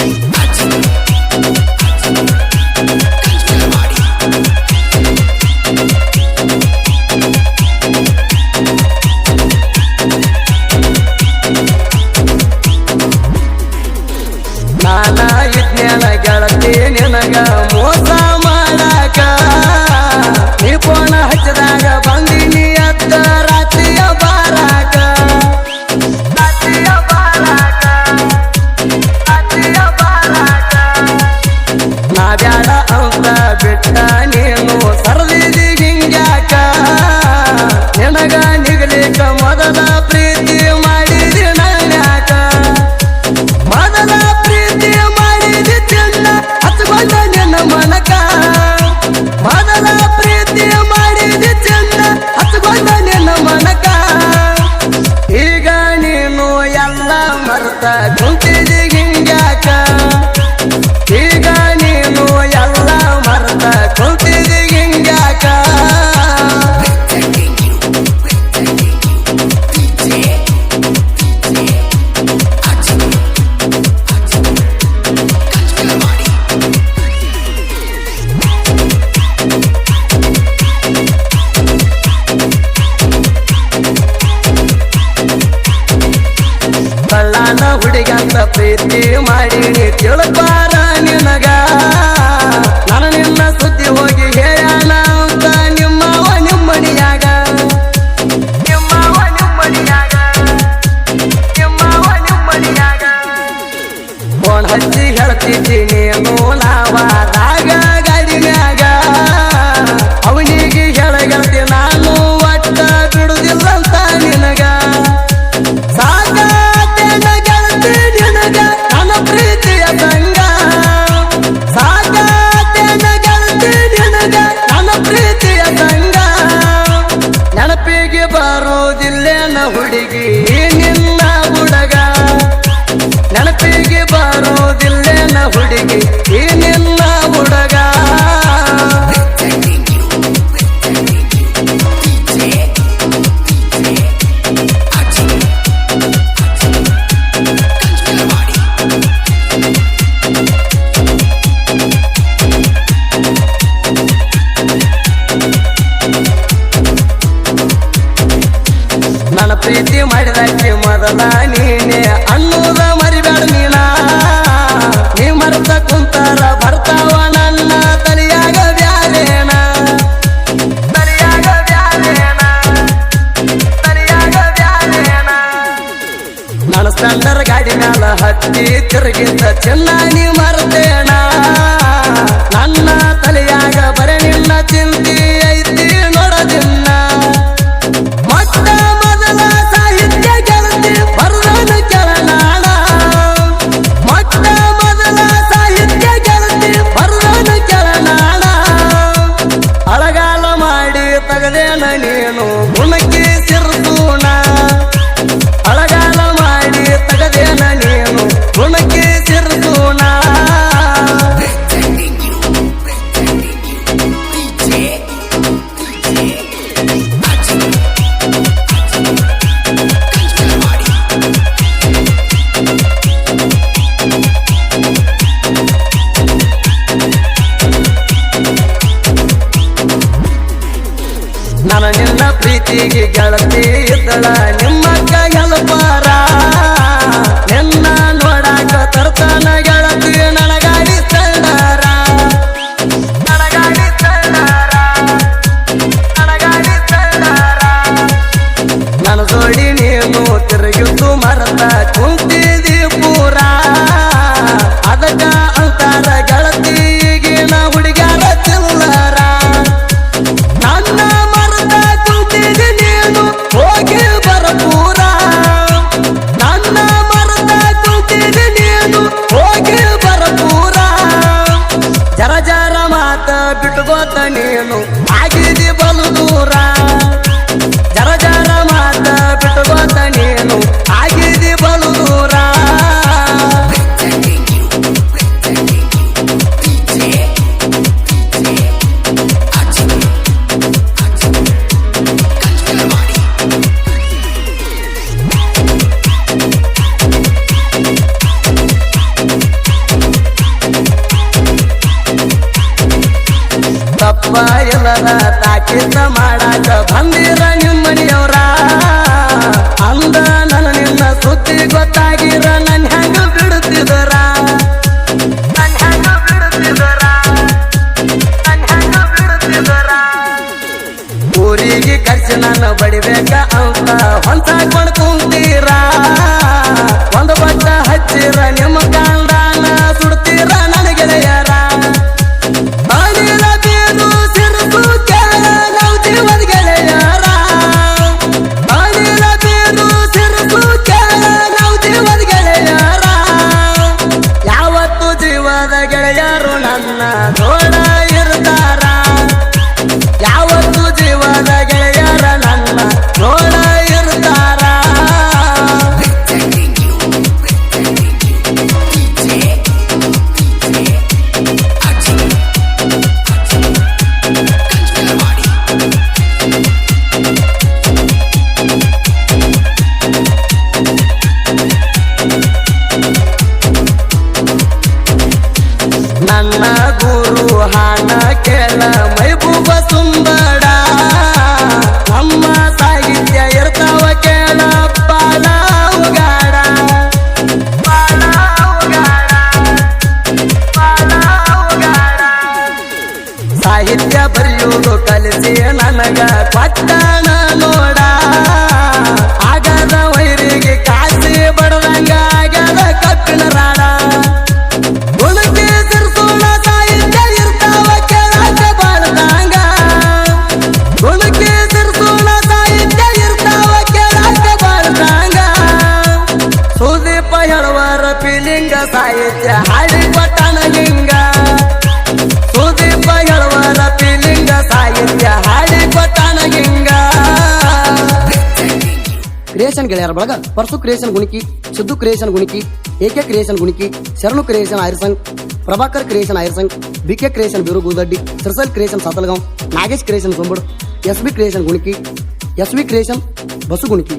Hot ನನ್ನ ಬಿಟ್ಟ ನೀನು ಸರದಿದಿ ಹಿಂಗ್ಯಾಕ? ನಿನಗ ನಿಗಲಿಕ ಮೊದಲ ಪ್ರೀತಿ ಮಾಡಿದಿ ನಾನ್ಯಾಕ? ಮೊದಲ ಪ್ರೀತಿ ಮಾಡಿದಿ ತಿನ್ನ ಹತ್ಕೊಂಡ ನಿನ್ನ ಮನಕ? ಮೊದಲ ಪ್ರೀತಿ ನಾನ ಹುಡುಗಂತ ಪ್ರೀತಿ ನೀ ತಿಳ್ಪಾರ ನಿನಗ? ನಾನು ನಿನ್ನ ಸುದ್ದಿ ಹೋಗಿ ಹೇಳೋಣ ಅಂತ ನಿಮ್ಮವ ನಿಮ್ಮನಿಯಾಗ. ನಿಮ್ಮವ ನಿಮ್ಮನಿಯಾಗ. ನಿಮ್ಮವ ನಿಮ್ಮನಿಯಾಗ. ಫೋನ್ ಹಚ್ಚಿ ಹೇಳ್ತಿದ್ದೀನಿ ನೆನಪಿಗೆ ಬರುವುದಿಲ್ಲೇನ ಹುಡುಗಿ? ನಿನ್ನ ಹುಡುಗ. ನೆನಪಿಗೆ ಬರುವುದಿಲ್ಲೇನ ಹುಡುಗಿ? ನಿನ್ನ ಪ್ರೀತಿ ಮಾಡಿದಕ್ಕೆ ಮೊದಲ ನೀನೆ. ಅನ್ನೂರ ಮರಿಬೇಡ ನೀನ. ನೀ ಮರ್ತ ಕುಂತಾರ ಬರ್ತಾವ ನನ್ನ ತಲಿಯಾಗ ಬ್ಯಾಲೇನ ತಲಿಯಾಗ ಬ್ಯಾಲೇನ ತಲಿಯಾಗ ಬ್ಯಾಲೇನ ನನ್ನ ಸ್ಟ್ಯಾಂಡರ್ ಗಾಡಿ ಮ್ಯಾಲ ಹತ್ತಿ ತಿರುಗಿದ್ದ ಚೆನ್ನ ನೀ ಮರ್ತೇನ. ನನ್ನ ತಲೆಯಾಗ ಬರೆ ನಿನ್ನ ಚಿಂತಿ. ಸಿರ್ಸೂಣ ನನ್ನ ನಿನ್ನ ಪ್ರೀತಿಗೆ ಗೆಳತಿ ಇದ್ದಳ ತಪ್ಪ ಇಲ್ಲದ ತಾಕಿತ ಮಾಡಾಕ ಬಂದಿರ ನಿಮ್ಮನಿಯವ್ರ ಅಂದ ನನ್ನ ನಿನ್ನ ಸುದ್ದಿ ಗೊತ್ತಾಗಿರ, ನನ್ ಹೆಂಗ ಬಿಡುತ್ತಿದರ? ಊರಿಗೆ ಖರ್ಚು ನನ್ನ ಬಡಿಬೇಕ ಅಂತ ಹೊಂದಾಕೊಂಡು ಕುಂತೀರ. ಒಂದು ಬಟ್ಟ ಹಚ್ಚಿರ, ನಿಮ್ಮ ಕಾಂಡಾನ ಸಾಹಿತ್ಯ ಹಾಡಿ ಕೊಟ್ಟಣ ಹಿಂಗ ಸುದೀಪ ಹೇಳುವರ ಪಿಲಿಂಗ ಸಾಹಿತ್ಯ ಹಾಡಿ ಕೊಟ್ಟಣ ಹಿಂಗ ಕ್ರಿಯೇಷನ್ ಗೆಳೆಯರ ಬಳಗ Parsu creation Guniki Siddu creation Guniki AK creation Guniki Sharanu creation Airsang Prabhakar creation Airsang BK creation Biru Goodaddi Sarsal creation Satalgaon Nagesh creation Sombad S B creation Guniki S V creation Basu Guniki